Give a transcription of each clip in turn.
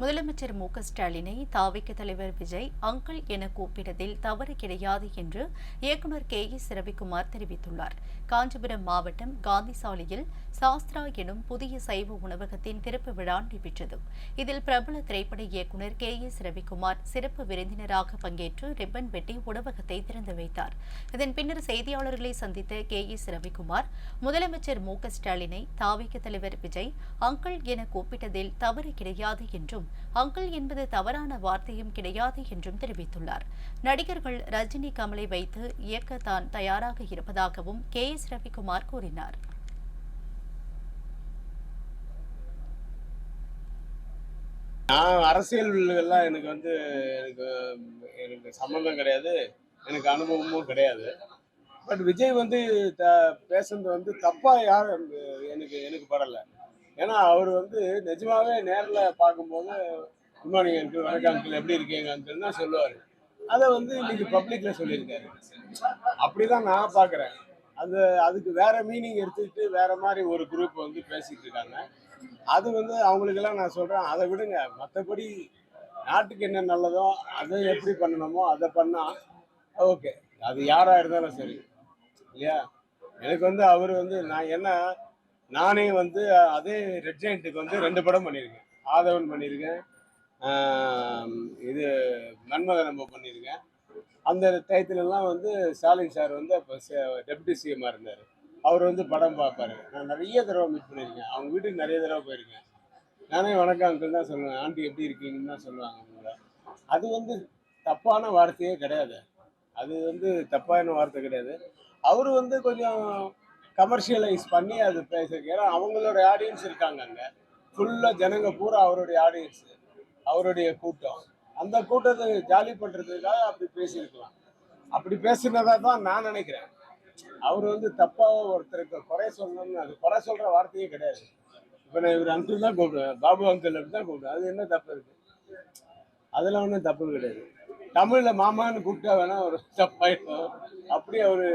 முதலமைச்சர் மு க ஸ்டாலினை தாவிக்க தலைவர் விஜய் அங்கிள் என கூப்பிட்டதில் தவறு கிடையாது என்று இயக்குநர் கே எஸ் ரவிக்குமார் தெரிவித்துள்ளார். காஞ்சிபுரம் மாவட்டம் காந்தி சாலையில் சாஸ்திரா எனும் புதிய சைவ உணவகத்தின் திறப்பு விழா நடைபெற்றது. இதில் பிரபல திரைப்பட இயக்குநர் கே எஸ் ரவிக்குமார் சிறப்பு விருந்தினராக பங்கேற்று ரிப்பன் வெட்டி உணவகத்தை திறந்து வைத்தார். இதன் பின்னர் செய்தியாளர்களை சந்தித்த கே எஸ் ரவிக்குமார் முதலமைச்சர் மு க ஸ்டாலினை தாவிக தலைவர் விஜய் அங்கிள் என கூப்பிட்டதில் தவறு கிடையாது என்றும் அங்கிள் என்பது தவறான வார்த்தையும் கிடையாது என்றும் தெரிவித்துள்ளார். நடிகர்கள் ரஜினி கமலை வைத்து இயக்க தான் தயாராக இருப்பதாகவும் கே எஸ் ரவிக்குமார் கூறினார். நான் அரசியல் எல்லாம் எனக்கு வந்து எனக்கு எனக்கு சம்மந்தம் கிடையாது. எனக்கு அனுபவமும் கிடையாது. பட் விஜய் வந்து த பேசுனது வந்து தப்பா யாரும் எனக்கு எனக்கு படலை. ஏன்னா அவர் வந்து நிஜமாவே நேரில் பார்க்கும்போது குட் மார்னிங் அங்கிள் வணக்கம் அங்கிள் எப்படி இருக்கீங்க அங்கிள் தான் சொல்லுவார். அதை வந்து இன்னைக்கு பப்ளிக்ல சொல்லியிருக்காரு. அப்படிதான் நான் பார்க்குறேன். அது அதுக்கு வேற மீனிங் எடுத்துக்கிட்டு வேற மாதிரி ஒரு குரூப் வந்து பேசிட்டு இருக்காங்க. அது வந்து அவங்களுக்கெல்லாம் நான் சொல்றேன் அதை விடுங்க. மற்றபடி நாட்டுக்கு என்ன நல்லதோ அதை எப்படி பண்ணணுமோ அதை பண்ணா ஓகே அது யாரா இருந்தாலும் சரி. இல்லையா? எனக்கு வந்து அவர் வந்து நான் என்ன நானே வந்து அதே ரெட் ஜெயிண்ட்டுக்கு வந்து ரெண்டு படம் பண்ணியிருக்கேன். ஆதவன் பண்ணியிருக்கேன். இது மன்மகன் நம்ம பண்ணியிருக்கேன். அந்த டயத்துலலாம் வந்து ஸ்டாலின் சார் வந்து அப்போ டெப்யூட்டி சிஎம்மாக இருந்தார். அவர் வந்து படம் பார்ப்பாரு. நான் நிறைய தடவை மீட் பண்ணியிருக்கேன். அவங்க வீட்டுக்கு நிறைய தடவை போயிருக்கேன். நானே வணக்கம் அங்கிள் தான் சொல்லுவேன். ஆண்டி எப்படி இருக்கீங்கன்னு தான் சொல்லுவாங்க அவங்கள அது வந்து தப்பான வார்த்தையே கிடையாது. அது வந்து தப்பான வார்த்தை கிடையாது. அவர் வந்து கொஞ்சம் கமர்ஷியலைஸ் பண்ணி அது பேசியிருக்கு ஏன்னா அவங்களோட ஆடியன்ஸ் இருக்காங்க அங்கே. ஃபுல்லாக ஜனங்க பூரா அவருடைய ஆடியன்ஸ் அவருடைய கூட்டம். அந்த கூட்டத்தை ஜாலி பண்ணுறதுக்காக அப்படி பேசியிருக்கலாம். அப்படி பேசுனதா தான் நான் நினைக்கிறேன். அவர் வந்து தப்பாக ஒருத்தருக்கு குறை சொல்லணும்னு அது குறை சொல்ற வார்த்தையே கிடையாது. இப்போ நான் இவர் அங்கிள் தான் கூப்பிடுவேன். பாபு அங்கிள் அப்படி தான் கூப்பிடுவேன். அது என்ன தப்பு இருக்குது அதெல்லாம் ஒன்றும் தப்பு கிடையாது. தமிழ்ல மாமான்னு கூப்பிட்டா வேணா ஒரு தப்பாயிடும். அப்படி அவரு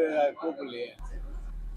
கூப்பிடலையே.